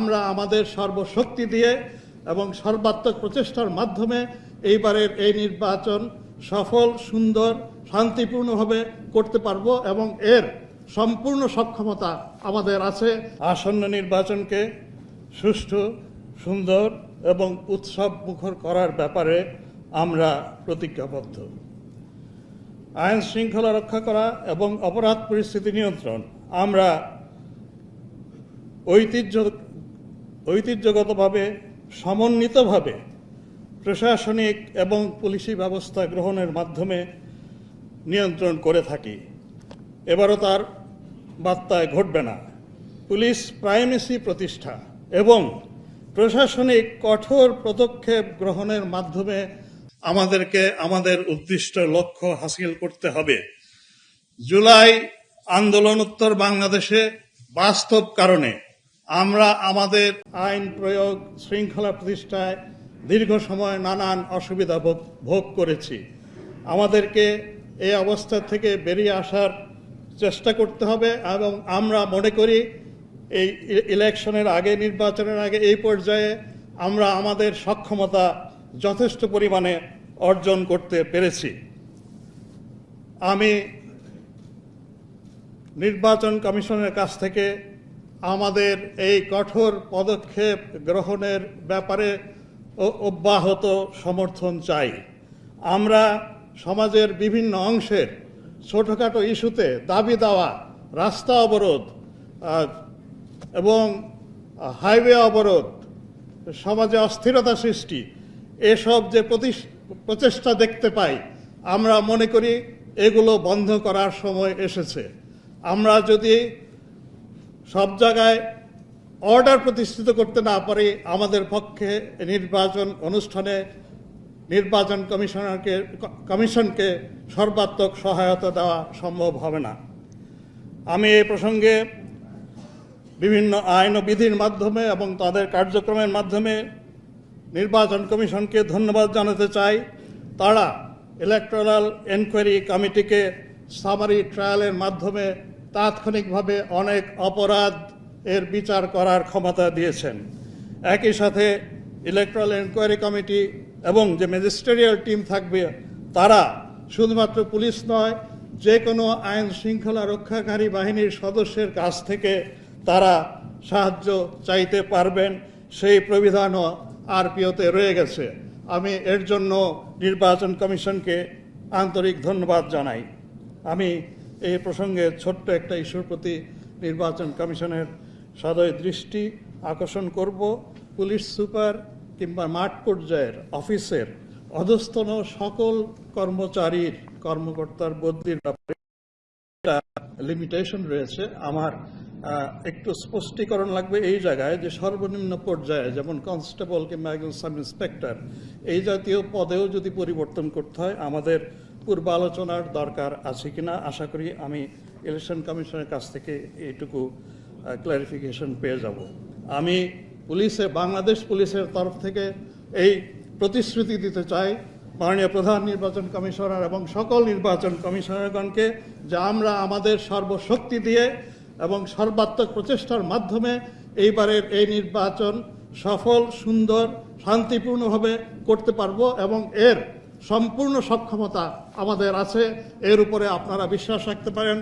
আমরা আমাদের সর্বশক্তি দিয়ে এবং সর্বাত্মক প্রচেষ্টার মাধ্যমে এইবারের এই নির্বাচন সফল, সুন্দর, শান্তিপূর্ণভাবে করতে পারব এবং এর সম্পূর্ণ সক্ষমতা আমাদের আছে। আসন্ন নির্বাচনকে সুষ্ঠু, সুন্দর এবং উৎসব মুখর করার ব্যাপারে আমরা প্রতিজ্ঞাবদ্ধ। আইন শৃঙ্খলা রক্ষা করা এবং অপরাধ পরিস্থিতি নিয়ন্ত্রণ, আমরা ঐতিহ্য ঐতিহ্যগতভাবে, সমন্বিতভাবে প্রশাসনিক এবং পুলিশি ব্যবস্থা গ্রহণের মাধ্যমে নিয়ন্ত্রণ করে থাকি। এবারও তার বার্তায় ঘটবে না। পুলিশ প্রাইমেসি প্রতিষ্ঠা এবং প্রশাসনিক কঠোর পদক্ষেপ গ্রহণের মাধ্যমে আমাদেরকে আমাদের উদ্দিষ্ট লক্ষ্য হাসিল করতে হবে। জুলাই আন্দোলনোত্তর বাংলাদেশে বাস্তব কারণে আমরা আমাদের আইন প্রয়োগ শৃঙ্খলা প্রতিষ্ঠায় দীর্ঘ সময় নানান অসুবিধা ভোগ- করেছি। আমাদেরকে এই অবস্থা থেকে বেরিয়ে আসার চেষ্টা করতে হবে এবং আমরা মনে করি এই ইলেকশনের আগে, নির্বাচনের আগে এই পর্যায়ে আমরা আমাদের সক্ষমতা যথেষ্ট পরিমাণে অর্জন করতে পেরেছি। আমি নির্বাচন কমিশনের কাছ থেকে আমাদের এই কঠোর পদক্ষেপ গ্রহণের ব্যাপারে অব্যাহত সমর্থন চাই। আমরা সমাজের বিভিন্ন অংশের ছোটোখাটো ইস্যুতে দাবি দেওয়া, রাস্তা অবরোধ এবং হাইওয়ে অবরোধ, সমাজে অস্থিরতা সৃষ্টি, এসব যে প্রচেষ্টা দেখতে পাই, আমরা মনে করি এগুলো বন্ধ করার সময় এসেছে। আমরা যদি সব জায়গায় অর্ডার প্রতিষ্ঠিত করতে না পারি আমাদের পক্ষে নির্বাচন অনুষ্ঠানে নির্বাচন কমিশনারকে, কমিশনকে সর্বাত্মক সহায়তা দেওয়া সম্ভব হবে না। আমি এই প্রসঙ্গে বিভিন্ন আইন ও বিধির মাধ্যমে এবং তাদের কার্যক্রমের মাধ্যমে নির্বাচন কমিশনকে ধন্যবাদ জানাতে চাই। তারা ইলেকট্রাল এনকোয়ারি কমিটিকে সামারি ট্রায়ালের মাধ্যমে তাৎক্ষণিকভাবে অনেক অপরাধ এর বিচার করার ক্ষমতা দিয়েছেন। একই সাথে ইলেকট্রাল এনকোয়ারি কমিটি এবং যে ম্যাজিস্ট্রেরিয়াল টিম থাকবে, তারা শুধুমাত্র পুলিশ নয়, যে কোনো আইন শৃঙ্খলা রক্ষাকারী বাহিনীর সদস্যের কাছ থেকে তারা সাহায্য চাইতে পারবেন, সেই প্রবিধানও আরপিওতে রয়ে গেছে। আমি এর জন্য নির্বাচন কমিশনকে আন্তরিক ধন্যবাদ জানাই। আমি এই প্রসঙ্গে ছোট্ট একটা ইস্যুর প্রতি নির্বাচন কমিশনের সদয় দৃষ্টি আকর্ষণ করব। পুলিশ সুপার কিংবা মাঠ পর্যায়ের অফিসের অধস্তন সকল কর্মচারীর কর্মকর্তার বদলির ব্যাপারে লিমিটেশন রয়েছে। আমার একটু স্পষ্টীকরণ লাগবে এই জায়গায় যে সর্বনিম্ন পর্যায়ে যেমন কনস্টেবল কিংবা একজন সাব ইন্সপেক্টর এই জাতীয় পদেও যদি পরিবর্তন করতে হয়, আমাদের পূর্ব আলোচনার দরকার আছে কিনা, আশা করি আমি ইলেকশন কমিশনের কাছ থেকে এইটুকু ক্লারিফিকেশন পেয়ে যাব। আমি পুলিশে, বাংলাদেশ পুলিশের তরফ থেকে এই প্রতিশ্রুতি দিতে চাই, মাননীয় প্রধান নির্বাচন কমিশনার এবং সকল নির্বাচন কমিশনারগণকে যে আমরা আমাদের সর্বশক্তি দিয়ে এবং সর্বাত্মক প্রচেষ্টার মাধ্যমে এইবারের এই নির্বাচন সফল, সুন্দর, শান্তিপূর্ণভাবে করতে পারব এবং এর সম্পূর্ণ সক্ষমতা আমাদের আছে। এর উপরে আপনারা বিশ্বাস রাখতে পারেন।